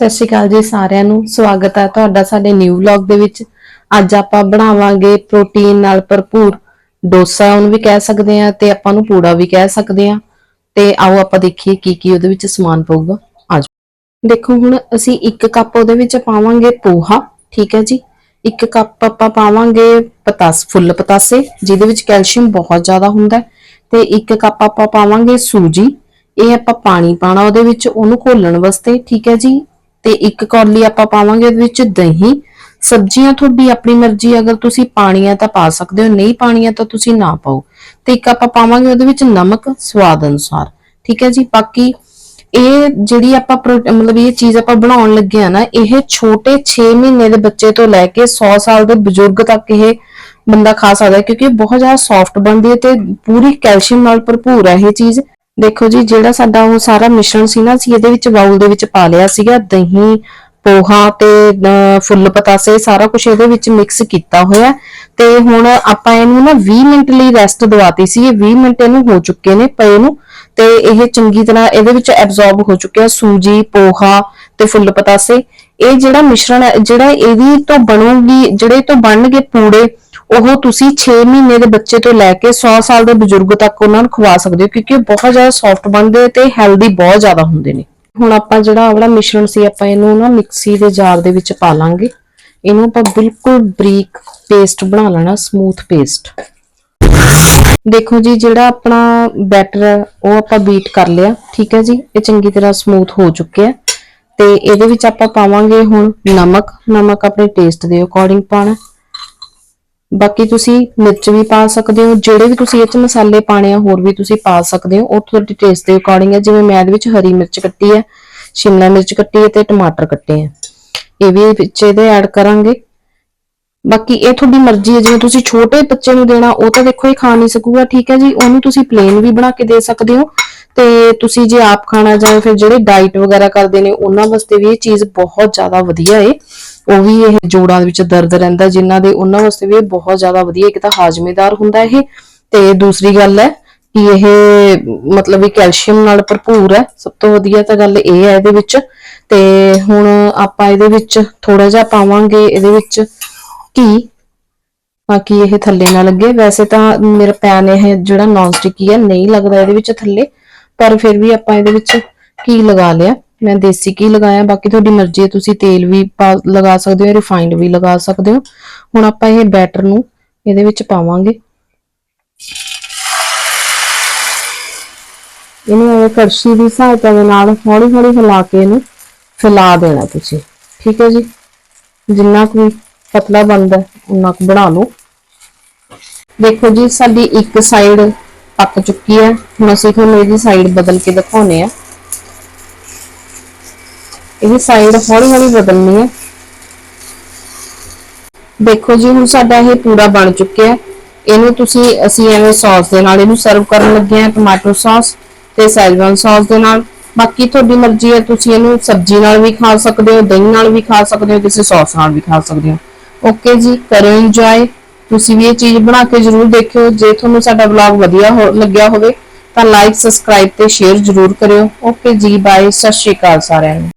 ਸਤਿ ਸ਼੍ਰੀ ਅਕਾਲ ਜੀ ਸਾਰਿਆਂ ਨੂੰ। ਸਵਾਗਤ ਹੈ ਤੁਹਾਡਾ ਸਾਡੇ ਨਿਊ ਵਲੌਗ ਦੇ ਵਿੱਚ। ਅੱਜ ਆਪਾਂ ਬਣਾਵਾਂਗੇ ਪ੍ਰੋਟੀਨ ਨਾਲ ਭਰਪੂਰ ਡੋਸਾ, ਉਹਨੂੰ ਵੀ ਕਹਿ ਸਕਦੇ ਆ ਤੇ ਆਪਾਂ ਨੂੰ ਪੂੜਾ ਵੀ ਕਹਿ ਸਕਦੇ ਆ ਤੇ ਆਓ ਆਪਾਂ ਦੇਖੀਏ ਕੀ ਕੀ ਉਹਦੇ ਵਿੱਚ ਸਮਾਨ ਪਊਗਾ। ਆਜੋ ਦੇਖੋ ਹੁਣ ਅਸੀਂ ਇੱਕ ਕੱਪ ਉਹਦੇ ਵਿੱਚ ਪਾਵਾਂਗੇ ਪੋਹਾ, ਠੀਕ ਹੈ ਜੀ। ਇੱਕ ਕੱਪ ਆਪਾਂ ਪਾਵਾਂਗੇ ਪਤਾਸ, ਫੁੱਲ ਪਤਾਸੇ, ਜਿਹਦੇ ਵਿੱਚ ਕੈਲਸ਼ੀਅਮ ਬਹੁਤ ਜ਼ਿਆਦਾ ਹੁੰਦਾ ਤੇ ਇੱਕ ਕੱਪ ਆਪਾਂ ਪਾਵਾਂਗੇ ਸੂਜੀ। ਇਹ ਆਪਾਂ ਪਾਣੀ ਪਾਣਾ ਉਹਦੇ ਵਿੱਚ, ਉਹਨੂੰ ਘੋਲਣ ਵਾਸਤੇ, ਠੀਕ ਹੈ ਜੀ। ਤੇ ਇੱਕ ਕੌਲੀ ਆਪਾਂ ਪਾਵਾਂਗੇ ਉਹਦੇ ਵਿੱਚ ਦਹੀਂ। ਸਬਜ਼ੀਆਂ ਤੁਹਾਡੀ ਆਪਣੀ ਮਰਜ਼ੀ, ਅਗਰ ਤੁਸੀਂ ਪਾਣੀਆਂ ਤਾਂ ਪਾ ਸਕਦੇ ਹੋ, ਨਹੀਂ ਪਾਣੀਆਂ ਤਾਂ ਤੁਸੀਂ ਨਾ ਪਾਓ। ਤੇ ਇੱਕ ਆਪਾਂ ਪਾਵਾਂਗੇ ਉਹਦੇ ਵਿੱਚ ਨਮਕ ਸਵਾਦ ਅਨੁਸਾਰ, ਠੀਕ ਹੈ ਜੀ? ਬਾਕੀ ਇਹ ਜਿਹੜੀ ਆਪਾਂ ਪ੍ਰੋ- ਮਤਲਬ ਇਹ ਚੀਜ਼ ਆਪਾਂ ਬਣਾਉਣ ਲੱਗੇ ਆ ਨਾ, ਇਹ ਛੋਟੇ 6 ਮਹੀਨੇ ਦੇ ਬੱਚੇ ਤੋਂ ਲੈ ਕੇ 100 ਸਾਲ ਦੇ ਬਜ਼ੁਰਗ ਤੱਕ ਇਹ ਬੰਦਾ ਖਾ ਸਕਦਾ ਕਿਉਂਕਿ ਬਹੁਤ ਜ਼ਿਆਦਾ ਸੌਫਟ ਬਣਦੀ ਹੈ ਤੇ ਪੂਰੀ ਕੈਲਸ਼ੀਅਮ ਨਾਲ ਭਰਪੂਰ ਹੈ ਇਹ ਚੀਜ਼। ਦੇਖੋ ਜੀ, ਜਿਹੜਾ ਸਾਡਾ ਉਹ ਸਾਰਾ ਮਿਸ਼ਰਣ ਸੀ ਨਾ, ਅਸੀਂ ਇਹਦੇ ਵਿੱਚ ਬਾਉਲ ਦੇ ਵਿੱਚ ਪਾ ਲਿਆ ਸੀਗਾ, ਦਹੀਂ, ਪੋਹਾ ਤੇ ਫੁੱਲ ਪਤਾਸੇ, ਸਾਰਾ ਕੁਝ ਇਹਦੇ ਵਿੱਚ ਮਿਕਸ ਕੀਤਾ ਹੋਇਆ। ਤੇ ਹੁਣ ਆਪਾਂ ਇਹਨੂੰ ਨਾ 20 ਮਿੰਟ ਲਈ ਰੈਸਟ ਦਵਾਤੀ ਸੀ। ਇਹ 20 ਮਿੰਟ ਇਹਨੂੰ ਹੋ ਚੁੱਕੇ ਨੇ ਪਏ ਨੂੰ। ਤੇ ਇਹ ਚੰਗੀ ਤਰ੍ਹਾਂ ਇਹਦੇ ਵਿੱਚ ਐਬਜ਼ੌਰਬ ਹੋ ਚੁੱਕਿਆ, ਸੂਜੀ, ਪੋਹਾ ਤੇ ਫੁੱਲ ਪਤਾਸੇ। ਇਹ ਜਿਹੜਾ ਮਿਸ਼ਰਣ ਜਿਹੜਾ ਇਹਦੀ ਤੋਂ ਬਣੂਗੀ, ਜਿਹੜੇ ਤੋਂ ਬਣਨਗੇ ਪੂੜੇ ਉਹ ਤੁਸੀਂ 6 ਮਹੀਨੇ ਦੇ ਬੱਚੇ ਤੋਂ ਲੈ ਕੇ 100 ਸਾਲ ਦੇ ਬਜ਼ੁਰਗ ਤੱਕ ਉਹਨਾਂ ਨੂੰ ਖਵਾ ਸਕਦੇ ਹੋ, ਕਿਉਂਕਿ ਇਹ ਬਹੁਤ ਜ਼ਿਆਦਾ ਸੌਫਟ ਬਣਦੇ ਤੇ ਹੈਲਦੀ ਬਹੁਤ ਜ਼ਿਆਦਾ ਹੁੰਦੇ ਨੇ। ਹੁਣ ਆਪਾਂ ਜਿਹੜਾ ਆਵਲਾ ਮਿਸ਼ਰਣ ਸੀ, ਆਪਾਂ ਇਹਨੂੰ ਨਾ ਮਿਕਸੀ ਦੇ ਜਾਰ ਦੇ ਵਿੱਚ ਪਾ ਲਾਂਗੇ। ਇਹਨੂੰ ਆਪਾਂ ਬਿਲਕੁਲ ਬਰੀਕ ਪੇਸਟ ਬਣਾ ਲੈਣਾ ਸਮੂਥ ਪੇਸਟ ਦੇਖੋ ਜੀ, ਜਿਹੜਾ ਆਪਣਾ ਬੈਟਰ ਹੈ, ਉਹ ਆਪਾਂ ਬੀਟ ਕਰ ਲਿਆ, ਠੀਕ ਹੈ ਜੀ? ਇਹ ਚੰਗੀ ਤਰ੍ਹਾਂ ਸਮੂਥ ਹੋ ਚੁੱਕਿਆ ਤੇ ਇਹਦੇ ਵਿੱਚ ਆਪਾਂ ਪਾਵਾਂਗੇ ਹੁਣ ਨਮਕ। ਨਮਕ ਆਪਣੇ ਟੇਸਟ ਦੇ ਅਕੋਰਡਿੰਗ ਪਾਣਾ ਬਾਕੀ ਤੁਸੀਂ ਮਿਰਚ ਵੀ ਪਾ ਸਕਦੇ ਹੋ, ਜਿਹੜੇ ਵੀ ਤੁਸੀਂ ਇਹ ਚ ਮਸਾਲੇ ਪਾਣੇ ਆ, ਹੋਰ ਵੀ ਤੁਸੀਂ ਪਾ ਸਕਦੇ ਹੋ। ਉਹ ਤੁਹਾਡੇ ਟੇਸਟ ਦੇ ਅਕੋਰਡਿੰਗ ਹੈ ਜਿਵੇਂ ਮੈਂ ਇਹਦੇ ਵਿੱਚ ਹਰੀ ਮਿਰਚ ਕੱਟੀ ਹੈ ਸ਼ਿਮਲਾ ਮਿਰਚ ਕੱਟੀ ਹੈ ਤੇ ਟਮਾਟਰ ਕੱਟੇ ਆ। ਇਹ ਵੀ ਵਿੱਚ ਇਹਦੇ ਐਡ ਕਰਾਂਗੇ। ਬਾਕੀ ਇਹ ਤੁਹਾਡੀ ਮਰਜ਼ੀ ਹੈ ਜਿਵੇਂ ਤੁਸੀਂ ਛੋਟੇ ਬੱਚੇ ਨੂੰ ਦੇਣਾ, ਉਹ ਤਾਂ ਦੇਖੋ ਇਹ ਖਾ ਨਹੀਂ ਸਕੂਗਾ, ਠੀਕ ਹੈ ਜੀ? ਉਹਨੂੰ ਤੁਸੀਂ ਪਲੇਨ ਵੀ ਬਣਾ ਕੇ ਦੇ ਸਕਦੇ ਹੋ। ਤੇ ਤੁਸੀਂ ਜੇ ਆਪ ਖਾਣਾ ਜਾਂ ਫਿਰ ਜਿਹੜੇ ਡਾਈਟ ਵਗੈਰਾ ਕਰਦੇ ਨੇ, ਉਹਨਾਂ ਵਾਸਤੇ ਵੀ ਇਹ ਚੀਜ਼ ਬਹੁਤ ਜ਼ਿਆਦਾ ਵਧੀਆ ਏ। ਉਹ ਵੀ ਇਹ ਜੋੜਾਂ ਦੇ ਵਿੱਚ ਦਰਦ ਰਹਿੰਦਾ, ਜਿਨ੍ਹਾਂ ਦੇ ਉਹਨਾਂ ਵਾਸਤੇ ਵੀ ਇਹ ਬਹੁਤ ਜ਼ਿਆਦਾ ਵਧੀਆ, ਇੱਕ ਤਾਂ ਹਾਜ਼ਮੇਦਾਰ ਹੁੰਦਾ ਇਹ, ਤੇ ਦੂਸਰੀ ਗੱਲ ਹੈ ਕਿ ਇਹ ਮਤਲਬ ਇਹ ਕੈਲਸ਼ੀਅਮ ਨਾਲ ਭਰਪੂਰ ਹੈ। ਸਭ ਤੋਂ ਵਧੀਆ ਤਾਂ ਗੱਲ ਇਹ ਹੈ ਇਹਦੇ ਵਿੱਚ, ਤੇ ਹੁਣ ਆਪਾਂ ਇਹਦੇ ਵਿੱਚ ਥੋੜਾ ਜਿਹਾ ਪਾਵਾਂਗੇ ਇਹਦੇ ਵਿੱਚ ਘੀ। ਬਾਕੀ ਇਹ ਥੱਲੇ ਨਾ ਲੱਗੇ। ਵੈਸੇ ਤਾਂ ਮੇਰਾ ਪੈਨ ਇਹ ਜਿਹੜਾ ਨੌਨ ਸਟਿਕੀ ਹੈ, ਨਹੀਂ ਲੱਗਦਾ ਇਹਦੇ ਵਿੱਚ ਥੱਲੇ। ਪਰ ਫਿਰ ਵੀ ਆਪਾਂ ਇਹਦੇ ਵਿੱਚ ਘੀ ਲਗਾ ਲਿਆ? ਮੈਂ ਦੇਸੀ ਘੀ ਲਗਾਇਆ, ਬਾਕੀ ਤੁਹਾਡੀ ਮਰਜ਼ੀ ਹੈ, ਤੁਸੀਂ ਤੇਲ ਵੀ ਲਗਾ ਸਕਦੇ ਹੋ ਰਿਫਾਈਨਡ ਵੀ ਲਗਾ ਸਕਦੇ ਹੋ। ਹੁਣ ਆਪਾਂ ਇਹ ਬੈਟਰ ਨੂੰ ਇਹਦੇ ਵਿੱਚ ਪਾਵਾਂਗੇ। ਇਹਨੂੰ ਇਹ ਕੜਛੀ ਦੀ ਸਹਾਇਤਾ ਦੇ ਨਾਲ ਹੌਲੀ ਹੌਲੀ ਹਿਲਾ ਕੇ ਇਹਨੂੰ ਫੈਲਾ ਦੇਣਾ ਤੁਸੀਂ। ਠੀਕ ਹੈ ਜੀ? ਜਿੰਨਾ ਕੁ ਪਤਲਾ ਬਣਦਾ, ਉਨਾ ਕੁ ਬਣਾ ਲਓ। ਦੇਖੋ ਜੀ, ਸਾਡੀ ਇੱਕ ਸਾਈਡ ਪੱਕ ਚੁੱਕੀ ਹੈ। ਹੁਣ ਅਸੀਂ ਤੁਹਾਨੂੰ ਇਹਦੀ ਸਾਈਡ ਬਦਲ ਕੇ ਦਿਖਾਉਨੇ ਆ ਇਹ ਸਾਈਡ ਹੌਲੀ ਹੌਲੀ ਬਦਲਣੀ ਹੈ। ਦੇਖੋ ਜੀ, ਹੁਣ ਸਾਡਾ ਇਹ ਪੂਰਾ ਬਣ ਚੁੱਕਿਆ ਇਹਨੂੰ ਤੁਸੀਂ, ਅਸੀਂ ਐਵੇਂ ਸੌਸ ਦੇ ਨਾਲ ਇਹਨੂੰ ਸਰਵ ਕਰਨ ਲੱਗੇ ਆ ਟਮਾਟੋ ਸੌਸ ਤੇ ਸੈਜ਼ਵਾਨ ਸੌਸ ਦੇ ਨਾਲ। ਬਾਕੀ ਤੁਹਾਡੀ ਮਰਜ਼ੀ ਹੈ, ਤੁਸੀਂ ਇਹਨੂੰ ਸਬਜ਼ੀ ਨਾਲ ਵੀ ਖਾ ਸਕਦੇ ਹੋ, ਦਹੀਂ ਨਾਲ ਵੀ ਖਾ ਸਕਦੇ ਹੋ, ਕਿਸੇ ਸੌਸ ਨਾਲ ਵੀ ਖਾ ਸਕਦੇ ਹੋ। ਓਕੇ ਜੀ, ਕਰੋ ਇੰਜੋਏ ਤੁਸੀਂ ਵੀ ਇਹ ਚੀਜ਼ ਬਣਾ ਕੇ ਜਰੂਰ ਦੇਖਿਓ। ਜੇ ਤੁਹਾਨੂੰ ਸਾਡਾ ਵਲੌਗ ਵਧੀਆ ਹੋ- ਲੱਗਿਆ ਹੋਵੇ, ਤਾਂ ਲਾਈਕ ਸਬਸਕ੍ਰਾਈਬ ਤੇ ਸ਼ੇਅਰ ਜਰੂਰ ਕਰਿਓ। ਓਕੇ ਜੀ ਬਾਏ ਸਤਿ ਸ਼੍ਰੀ ਅਕਾਲ ਸਾਰਿਆਂ ਨੂੰ।